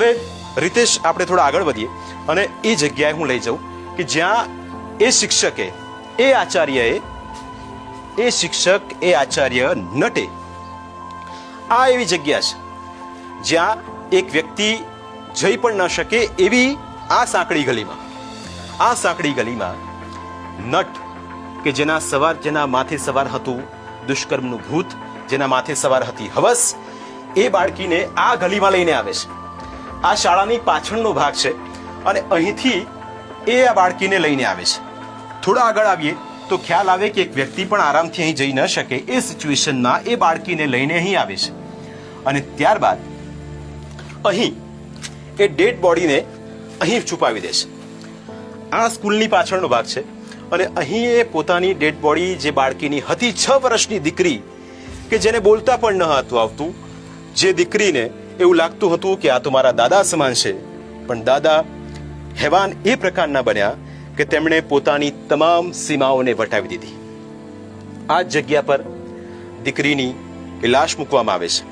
હવે રીતેશ આપણે થોડા આગળ વધીએ અને એ જગ્યાએ હું લઈ જાઉં કે જ્યાં એ શિક્ષકે, એ આચાર્યએ, એ શિક્ષક, એ આચાર્ય નટે. આ એવી જગ્યા છે જ્યાં એક વ્યક્તિ જઈ પણ ન શકે એવી આ સાંકડી ગલીમાં. આ સાંકડી ગલીમાં નટ કે જેના સવાર જેના માથે સવાર હતું, દુષ્કર્મનું ભૂત જેના માથે સવાર હતી હવસ, એ બાળકીને આ ગલીમાં લઈને આવે છે. આ શાળાની પાછળનો ભાગ છે અને અહીંથી એ આ બાળકીને લઈને આવે છે. થોડા આગળ આવીએ તો ખ્યાલ આવે કે એક વ્યક્તિ પણ આરામથી અહીં જઈ ન શકે એ સિચ્યુએશનમાં એ બાળકીને લઈને અહીં આવે છે. અને ત્યારબાદ અહીં એ ડેડ બોડીને અહીં છુપાવી દે છે. આ સ્કૂલની પાછળનો ભાગ છે અને અહીં એ પોતાની ડેડ બોડી જે બાળકીની હતી છ વર્ષની દીકરી કે જેને બોલતા પણ ન હતું આવતું, જે દીકરીને એવું લાગતું હતું કે આ તો મારા દાદા સમાન છે. પણ દાદા હેવાન એ પ્રકારના બન્યા કે તેમણે પોતાની તમામ સીમાઓને વટાવી દીધી. આ જગ્યા પર દીકરીની લાશ મૂકવામાં આવે છે.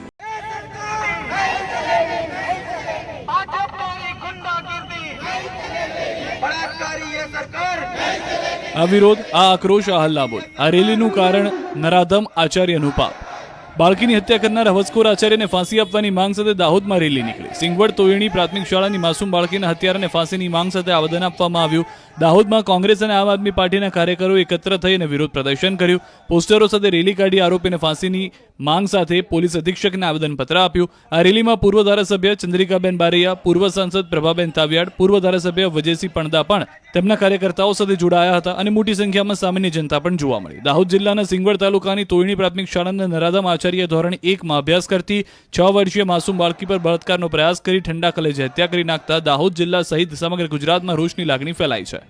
આ વિરોધ, આ આક્રોશ, આ હલ્લાબોલ. આ રેલીનું કારણ નરાધમ આચાર્યનું પાપ. બાળકીની હત્યા કરનાર હવસખોર આચાર્યને ફાંસી આપવાની માંગ સાથે દાહોદમાં રેલી નીકળી. સિંગવડ તોયણી પ્રાથમિક શાળાની માસૂમ બાળકીના હત્યારાને ફાંસીની માંગ સાથે આવેદન આપવામાં આવ્યું. દાહોદમાં કોંગ્રેસ અને આમ આદમી પાર્ટીના કાર્યકરો એકત્ર થઈને વિરોધ પ્રદર્શન કર્યું. પોસ્ટરો સાથે રેલી કાઢી આરોપીને ફાંસીની માંગ સાથે પોલીસ અધિક્ષકને આવેદનપત્ર આપ્યું. આ રેલીમાં પૂર્વ ધારાસભ્ય ચંદ્રિકાબેન બારૈયા, પૂર્વ સાંસદ પ્રભાબેન તાવિયાડ, પૂર્વ ધારાસભ્ય વજયસિંહ પણદા પણ તેમના કાર્યકર્તાઓ સાથે જોડાયા હતા અને મોટી સંખ્યામાં સામાન્ય જનતા પણ જોવા મળી. દાહોદ જિલ્લાના સિંગવડ તાલુકાની તોયણી પ્રાથમિક શાળાના નરાધમ આચાર્ય ધોરણ એકમાં અભ્યાસ કરતી છ વર્ષીય માસૂમ બાળકી પર બળાત્કારનો પ્રયાસ કરી ઠંડા કલેજે હત્યા કરી નાખતા દાહોદ જિલ્લા સહિત સમગ્ર ગુજરાતમાં રોષની લાગણી ફેલાઈ છે.